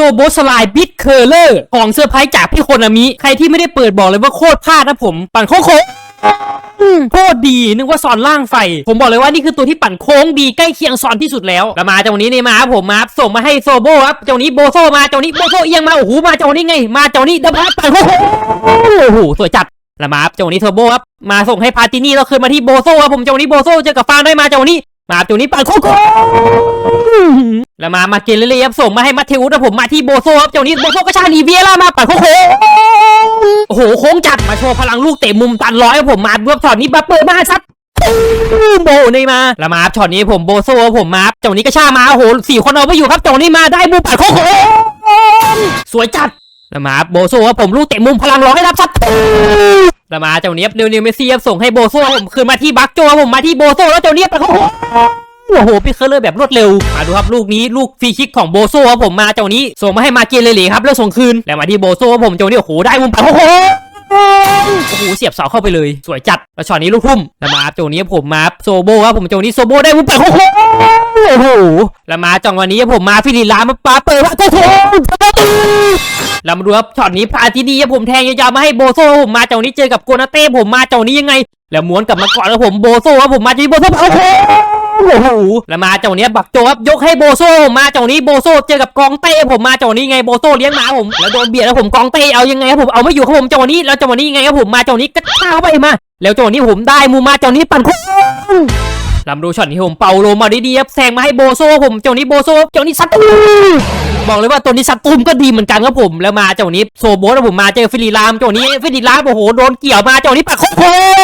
โซโบสไลบิทเคอร์เลอร์ของเซอร์ไพรส์จากพี่โคนามิ ใครที่ไม่ได้เปิดบอกเลยว่าโคตรพลาดนะผม ปั่นโค้งโค้งอืมโคตรดีนึกว่าซอนล่างไฟ ผมบอกเลยว่านี่คือตัวที่ปั่นโค้งดีใกล้เคียงซอนที่สุดแล้วแล้วมาจังหวะนี้นี่มาครับผมมาครับส่งมาให้โซโบครับจังหวะนี้โบโซมาจังหวะนี้โบโซเอียงมาโอ้โหมาจังหวะนี้ไง มาจังหวะนี้ดับเบิลปั่นโค้งโค้งโอ้โหสวยจัดแล้วมาครับจังหวะนี้เทอร์โบครับมาส่งให้พาตินี่แล้วคืนมาที่โบโซครับผมจังหวะนี้โบโซเจอกับฟางได้มาจังหวะนี้มาครับจังหวะนี้ปั่นโค้งโค้ง แล้วมามาเกลเล่ครับส่งมาให้มาเทอุสครับผมมาที่โบโซครับเจังหวะนี้โบโซก็ชานีเวียล่ามาปั่นโค้งโอ้โหโค้งจัดมาโชว์พลังลูกเตะมุมตันร้อยครับผมมาเบื้องช็อตนี้มาเปิดมาซัดโบนี่มาแล้วมาช็อตนี้ผมโบโซผมมาจังหวะนี้ก็ชามาโอ้โหสี่คนเอาไปอยู่ครับเจังหวะนี้มาได้มุมปั่นโค้งโค้งสวยจัดแล้วมาโบโซครับผมลูกเตะมุมพลังร้อยรับซัดแล้วมาเจ้านี้เนวเนวเมซี่ครับส่งให้โบโซผมคืนมาที่บักโจผมมาที่โบโซแล้วเจ้าเนี้ยบไปโอ้โห โอ้โหพี่เคอร์เลอร์แบบรวดเร็วมาดูครับลูกนี้ลูกฟรีคิกของโบโซครับผมมาเจ้านี้ ส่งมาให้มาเกเลเลครับแล้วส่งคืนแล้วมาที่โบโซครับผมเจ้านี้โอ้โหได้มุมไปโอ้โหโอ้โหเสียบเสาเข้าไปเลย สวยจัดแล้วช็อตนี้ลูกทุ่มแล้วมาเจ้านี้ผมมาโซโบครับผมเจ้านี้โซโบได้มุมไปโอ้โหโอ้โหแล้วมาจังหวะนี้ผมมาฟิลิลามาปาเปิดว่าโอ้โหเรามาดูครับช็อตนี้พาทีดีครับผมแทงยาวๆมาให้โบโซครับผมมาเจ้านี้เจอกับโกนาเต้ผมมาเจ้านี้ยังไง แล้วม้วนกลับมาก่อนแล้วผมโบโซครับผมมาเจานี้โบโซโอ้โห โอ้โหแล้วมาเจ้าเนี้ยบักโจครับยกให้โบโซผมมาเจ้านี้โบโซเจอกับกองเต้ผมมาเจ้านี้ไงโบโซเลี้ยงหมาผมแล้วโดนเบียดแล้วผมกองเต้เอายังไงครับผมเอาไม่อยู่ครับผมเจ้านี้แล้วเจ้านี้ไงครับผมมาเจ้านี้ก็ข้าเข้าไปมา แล้วเจ้านี้ผมได้มูมาเจ้านี้ปั่นค้งลำดูช็อตนี้ผมเป่าโลมาดีๆครับแซงมาให้โบโซผมเจ้านี้โบโซเจ้านี้ซัดบอกเลยว่าตัวนี้ซัดตุ้มก็ดีเหมือนกันครับผมแล้วมาเจ้านี้โซโบสผมมาเจอฟิลิลามเจ้านี้ฟิลิลามโอ้โหโดนเกี่ยวมาเจ้านี้ปักโค้ง